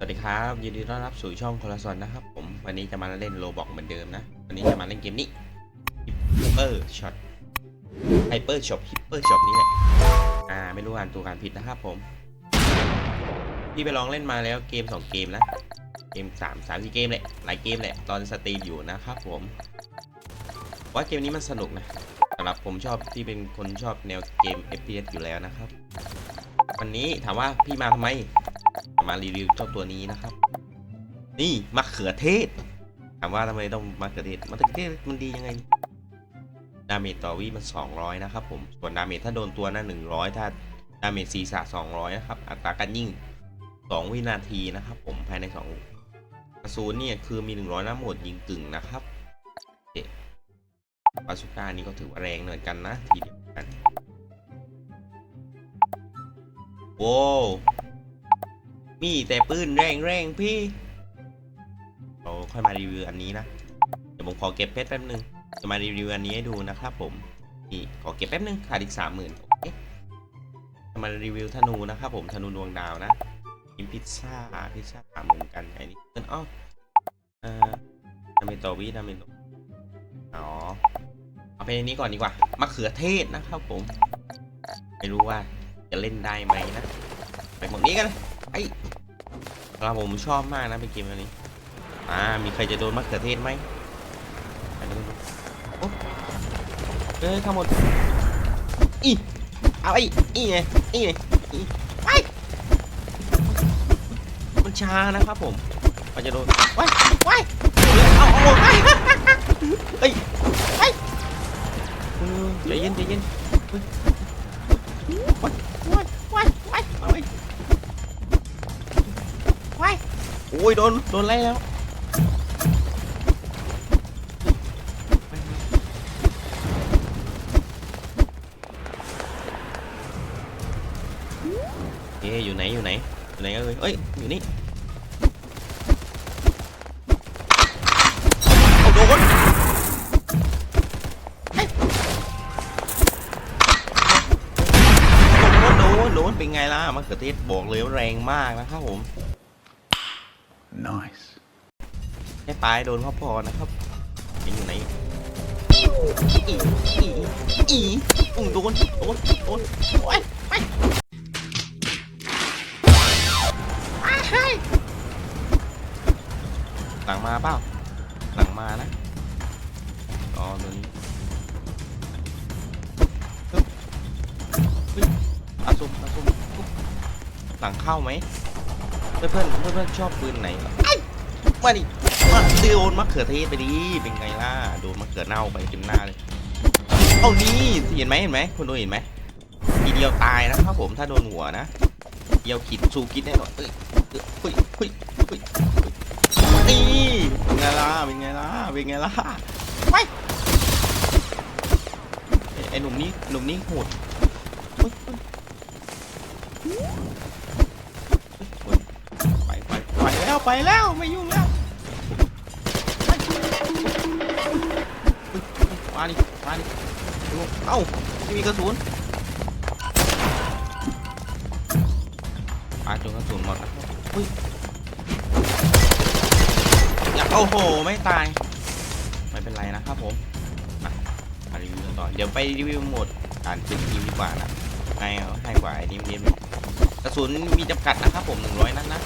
สวัสดีครับยินดีต้อนรับสู่ช่องคอร์ซอนนะครับผมวันนี้จะมาเล่นโลบอกเหมือนเดิมนะ วันนี้จะมาเล่นเกมนี้ Hyper Shot Hyper Shot Hyper Shot นี่แหละอ่าไม่รู้อ่านตัวการผิดนะครับผมพี่ไปลองเล่นมาแล้วเกม 2 เกมนะเกม3 3 4เกมแหละหลายเกมแหละตอนสตรีมอยู่นะครับผมว่าเกมนี้มันสนุกนะสำหรับผมชอบที่เป็นคนชอบแนวเกม FPS อยู่แล้วนะครับ วันนี้ถามว่าพี่มาทำไม มารีวิวเจ้าตัวนี้นะครับ นี่มะเขือเทศ ถามว่าทำไมต้องมะเขือเทศมะเขือเทศมันดียังไงดาเมจต่อวิมัน 200 นะครับผม ส่วนดาเมจถ้าโดนตัวนะ100 ถ้าดาเมจศีรษะ200 นะครับ อัตราการยิง 2 วินาทีนะครับผม ภายใน2กระสุนเนี่ยคือมี 100น้ำหมดยิงกึ่งนะครับเคปาสุก้านี่ก็ถือว่าแรงเหมือนกันนะ ทีเดียวกัน โว้ว มีแต่ปืนแรงแรงๆพี่เราค่อยมารีวิวอันนี้นะ เดี๋ยวผมขอเก็บเพชรแป๊บนึง จะมารีวิวอันนี้ให้ดูนะครับผม นี่ขอเก็บแป๊บนึงขาดอีกสามหมื่นจะมารีวิวธนูนะครับผมธนูดวงดาวนะกินพิซซ่าพิซซ่าสามหมื่นกันไอ้นี่เงินอ้อเอ่อดาเมจต่อวิดาเมจต่ออ๋อเอาไปอันนี้ก่อนดีกว่ามะเขือเทศนะครับผม ไม่รู้ว่าจะเล่นได้ไหมนะ ไปหมดนี้กันเลยไอ้ เราผมชอบมากนะเป็นเกมอันนี้ อ่า มีใครจะโดนมะเขือเทศไหมไปดูดูโอ้เอ้ยข้างบนอีเอาไอ้อีไงอีไงอีไปมันช้านะครับผมมันจะโดนว้ายว้เอาเอาเอาว้ายเฮ้ยไปใจเย็นใจเย็นเฮ้ยว้ อ้ยโดนโดนไล่แล้วเอ๊ะอยู่ไหนอยู่ไหนอยู่ไหนเอ้ยเอ้ยอยู่นี่เอาโดนเฮ้ยโดนโดนโดนเป็นไงล่ะมะเขือเทศบอกเลยว่าแรงมากนะครับผม Nice. แค่ปลายโดนเขาพอนะครับยังอยู่ไหนอีอีอีอีอุ้งโดนโดนโดนโอ้ยไปอ้ายเฮ้ยหลังมาเปล่าหลังมานะอ๋อตัวนี้อาซุมอาซุมหลังเข้าไหม เพื่อนเพื่อนเพื่อนเพื่อนชอบปืนไหนไอ้มาดิมาโดนมะเขือเทศไปดิเป็นไงล่ะโดนมะเขือเน่าไปเต็มหน้าเลยเอานี่เห็นไหมเห็นไหมคุณดูเห็นไหมทีเดียวตายนะครับผมถ้าโดนหัวนะเดียวคิดสู้คิดแน่นอนเอ้ยเอ้ยเฮ้ยเฮ้ยเฮ้ยเฮ้ยนี่เป็นไงล่ะเป็นไงล่ะเป็นไงล่ะไปไอ้ไอ้หนุ่มนี้หนุ่มนี้โหด ไปแล้วไม่ยุ่งแล้วมาดิมาดิดูเอ้าไม่มีกระสุนปาจนกระสุนหมดแล้วอุ้ยอย่าโอ้โห ไม่ตาย ไม่เป็นไรนะครับผมมารีวิวต่อ เดี๋ยวไปรีวิวหมดการเป็นทีมดีกว่านะให้เอาให้กว่าไอ้นี่เรียนกระสุนมีจำกัดนะครับผม100นัดนะ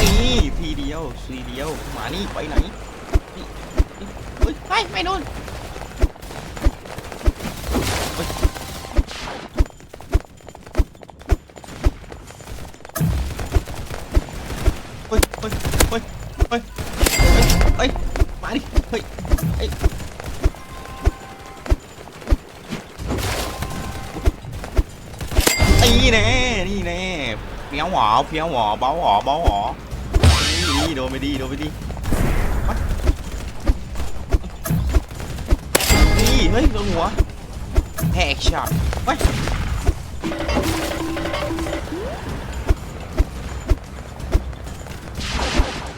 นี่ทีเดียวซีเดียวมานี่ไปไหนเฮ้ยไปไม่โดนเฮ้ยเฮ้ยเฮ้ยเฮ้ยเฮ้ยเฮ้ยมาดิเฮ้ยเฮ้ยนี่แน่นี่แน่ เฟี้ยวหวอเฟี้ยวหวอเบาหวอเบาหวอนี่โดนไปดีโดนไปดีนี่เฮ้ยโดนหัวแฮกช็อตเฮ้ย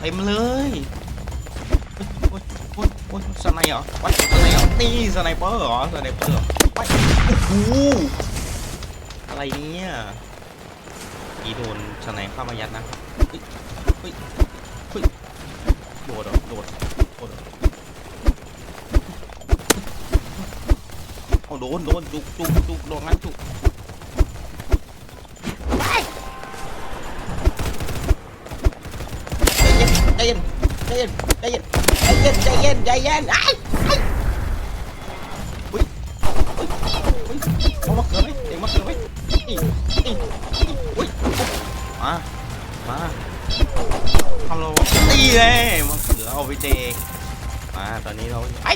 เต็มเลยโอ้ยโอ้ยโอ้ยสไนเหรอวัดสไนเหรอนี่สไนเปอร์เหรอสไนเปอร์ไปโอ้โหอะไรเนี่ย กี้โดนชนายเข้ามายัดนะครับเฮ้ยเฮ้ยเฮ้ยโดดเหรอโดดโดดเหรอเอาโดนโดนจุกจุกจุกโดนงั้นจุกใจเย็นใจเย็นใจเย็นใจเย็นใจเย็นใจเย็นใจเย็นไอ้ไอ้อุ้ยอุ้ยอุ้ยเอามาเขือไหมเด็กมาเขือไหม มาเขือเอาไปเด็กมาตอนนี้เราไอ้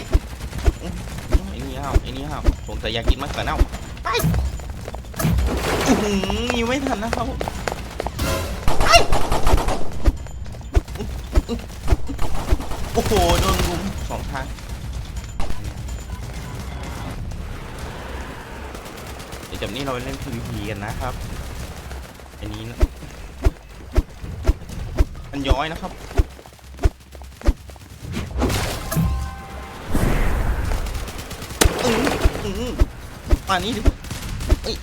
ไอ้นี่ห้าวไอ้นี่ห้าวสงสัยอยากกินมะเขือเน่าไปอื้อยังไม่ทันนะครับไปโอ้โหโดนรุมสองทางเดี๋ยวจากนี้เราไปเล่น PVP กันนะครับอันนี้นะมันย้อยนะครับ มานี้ดิเอ้ย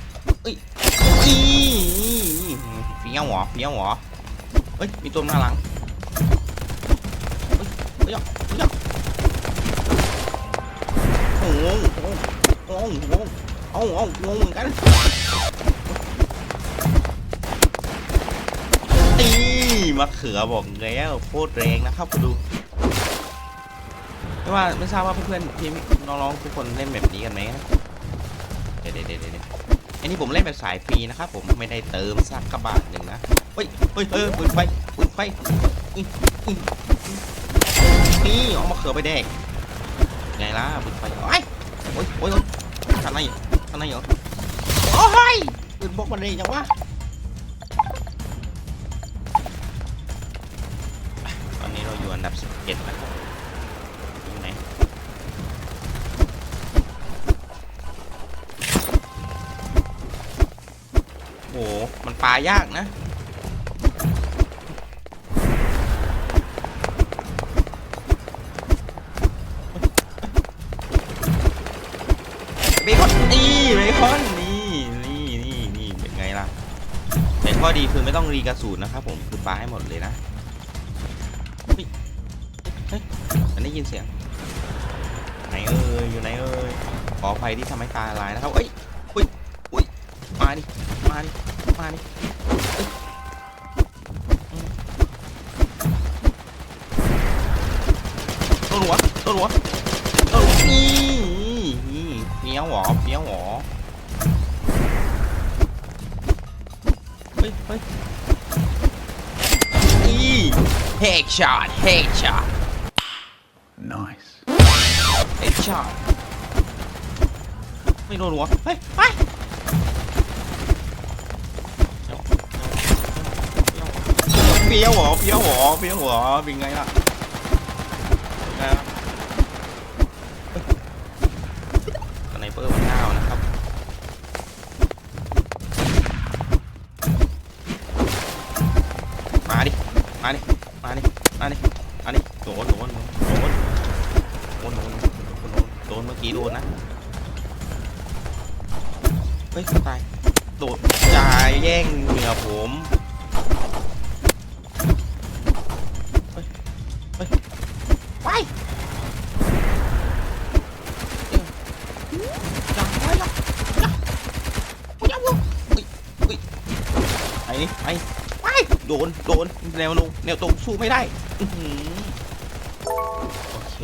เอ้ยอีเฟี้ยวหัวเฟี้ยวหัวเฮ้ย มีตัวมาหลังเฮ้ยเฮ้ยเฮ้ยโอ้โหโอ้โหโอ้โหเอาเอางงเหมือนกันนี่มะเขือบอกแล้วโคตรแรงนะครับคุณดู ไม่ว่าไม่ทราบว่าเพื่อนๆทีมน้องๆทุกคนเล่นแบบนี้กันไหมนะเดี๋ยวเดี๋ยวเดี๋ยวเดี๋ยวอันนี้ผมเล่นแบบสายฟรีนะครับผมไม่ได้เติมสักกระบาทหนึ่งนะเฮ้ยเฮ้ยเฮ้ยปืนไฟปืนไฟนี่เอามะเขือไปแดกไงล่ะปืนไฟโอ้ยโอ้ยโอ้ยโอ้ยทำไมข้างเหรอโอ้ยปืนพกมันเลยจังวะตอนนี้เราอยู่อันดับ 17นะครับ หมันปลายากนะ เบคอนนี่เบคอนนี่นี่นี่นี่เป็นไงล่ะแต่ข้อดีคือไม่ต้องรีกระสุนนะครับผมคือปลาให้หมดเลยนะเฮ้ยเฮ้ยมันได้ยินเสียงไหนเอ่ยอยู่ไหนเอ่ยขออภัยที่ทำให้ตาลายนะครับเอ้ยอุ้ยอุ้ยมาดิมาดิ มาดิเอ้ยอืมโดนหัวโดนหัวโดนหัวนี่นี่เฟี้ยวหวอเฟี้ยวหวอเฮ้ยเฮ้ยนี่เฮกช็อตเฮกช็อต Nice. เฮกช็อตไม่โดนหัวเฮ้ยไป เฟี้ยวหวอเฟี้ยวหวอเฟี้ยวหวอเป็นไงล่ะนไงล่ะสไนเปอร์มันห้าวนะครับมาดิมาดิมาดิมาดิมาดิโดนโดนโดนโดนโดนโดนโดนเมื่อกี้โดนนะเฮ้ยตายโดดจ่ายแย่งเหนือผม ไปไปโดนโดนแนวลงแนวตรงสู้ไม่ได้โอเค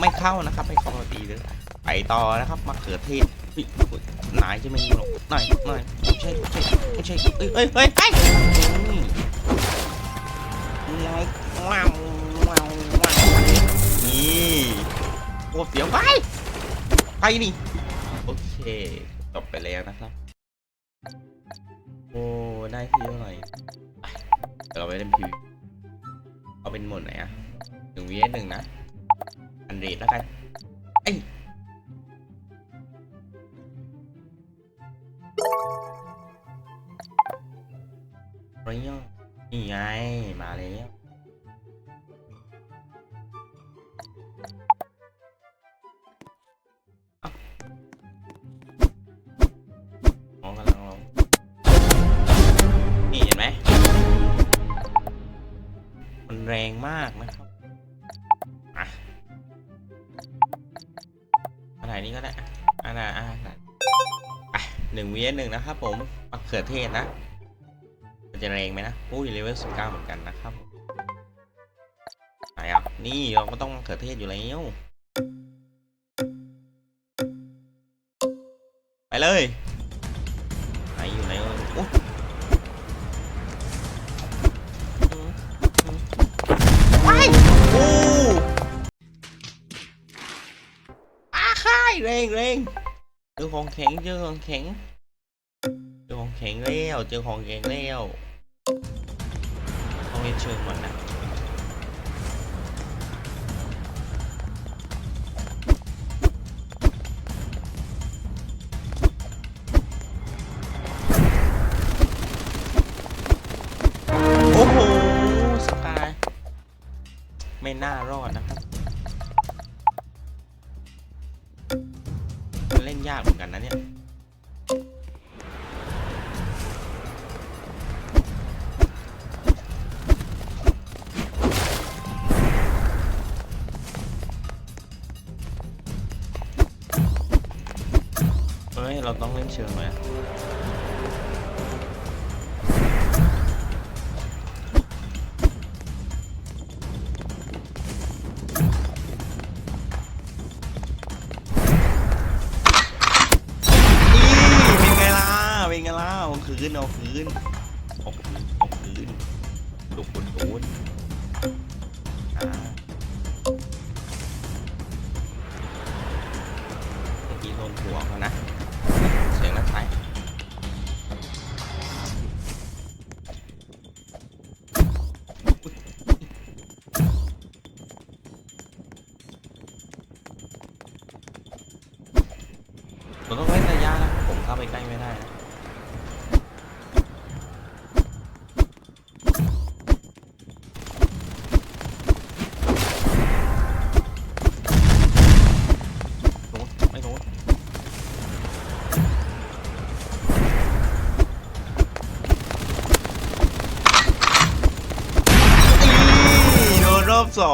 ไม่เข้านะครับไม่เข้าตีเลยไปต่อนะครับมะเขือเทศเฮ้ยเฮ้ยนายจะไม่มีหรอกนายนายไม่ใช่ไม่ใช่ไม่ใช่เอ้ยเอ้ยเอ้ยไปอืมว้าวว้าวว้าวนี่โคตรเสียวไปไปนี่โอเคจบไปแล้วนะครับ ได้ที่เท่าไหร่เดี๋ยวเราไปเล่นพีเอาเป็นหมดไหนอะหนึ่งวีหนึ่งนะอันเรทแล้วกันไอ้ยไรเนาะนี่ไง มาแล้ว แรงมากนะครับอะอะไรนี้ก็ได้อันน่ะอะอะหนึ่งวีหนึ่งนะครับผมมะเขือเทศนะมันจะแรงไหมนะอุ้ยเลเวลสิบเก้าเหมือนกันนะครับไหนอะนี่เราก็ต้องมะเขือเทศอยู่แล้วไปเลย เร่งเร่งเจอของแข็งเจอของแข็งเจอของแข็งแล้วเจอของแข็งแล้วต้องเล่นเชิงมันนะโอ้โหสกายไม่น่ารอดนะครับากเหมือนกันนะเนี่ยเฮ้ย เราต้องเล่นเชิงไหม คืนเอาคืนเอาคืนเอาคืนลุกุนตูนอ่าเมื่อกี้โดนหัวเขานะ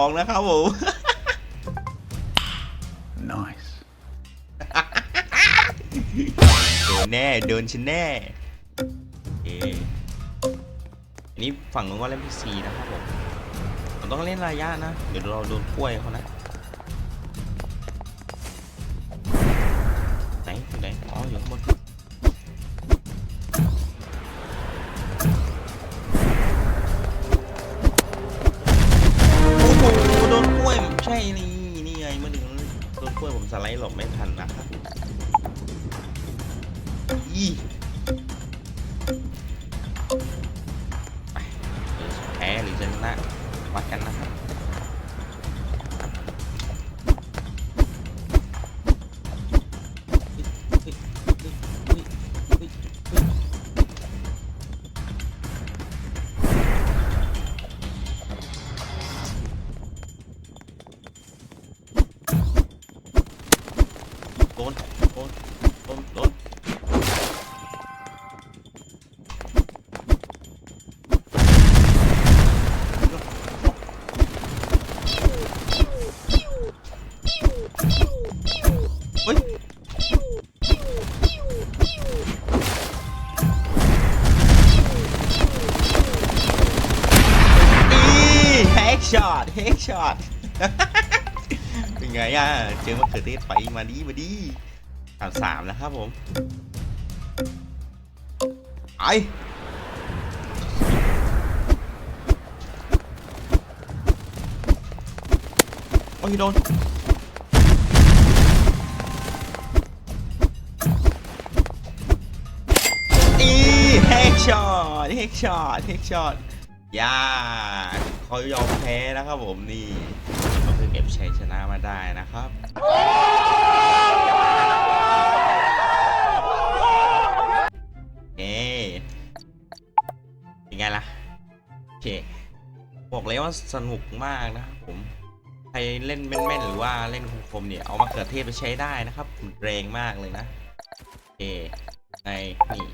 อบสองนะครับผม Nice. โดนแน่ โดนฉันแน่โอเคอันนี้ฝั่งนู้นก็เล่นพีซีนะครับผมผมต้องเล่นระยะนะ เดี๋ยวเราโดนกล้วยเขานะ ไหนอยู่ไหน อ๋อ อยู่ข้างบน นี่นี่ไงเมื่อถึงโดนกล้วยผมสไลด์หลบไม่ทันนะครับอี อตเป็นไงอะ เจอมะเขือเทศไปมาดีมาดีสามสามแล้วครับผมไอโอ้ยโดนอีเฮกช็อตเฮกช็อตเฮกช็อต ย่าเขายอมแพ้นะครับผมนี่ก็คือเก็บชัยชนะมาได้นะครับเอ๊เป็นไงล่ะโอเคบอกเลยว่าสนุกมากนะครับผมใครเล่นแม่นๆหรือว่าเล่นคมๆเนี่ยเอามาเขือเทศไปใช้ได้นะครับแรงมากเลยนะโอเคในนี่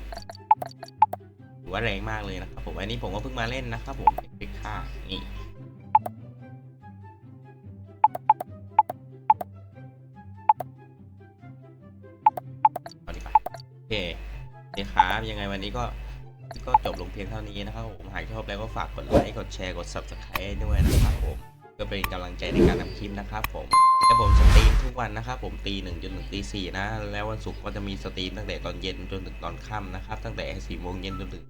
ถือว่าแรงมากเลยนะครับผมอันนี้ผมก็เพิ่งมาเล่นนะครับผมเอ็กซ์ค่านี่เอาดีไปโอเคเดี๋ยวครับยังไงวันนี้ก็ก็จบลงเพียงเท่านี้นะครับผมหากชอบแล้วก็ฝากกดไลค์กดแชร์กด subscribe ด้วยนะครับผมก็เป็นกำลังใจในการทำคลิปนะครับผม และผมสตรีมทุกวันนะครับผมตีหนึ่งจนถึงตีสี่นะ แล้ววันศุกร์ก็จะมีสตรีมตั้งแต่ตอนเย็นจนถึงตอนค่ำนะครับ ตั้งแต่สี่โมงเย็นจนถึง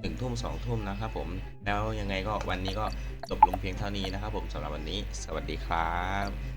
หนึ่งทุ่มสองทุ่มนะครับผมแล้วยังไงก็วันนี้ก็จบลงเพียงเท่านี้นะครับผมสำหรับวันนี้ สวัสดีครับ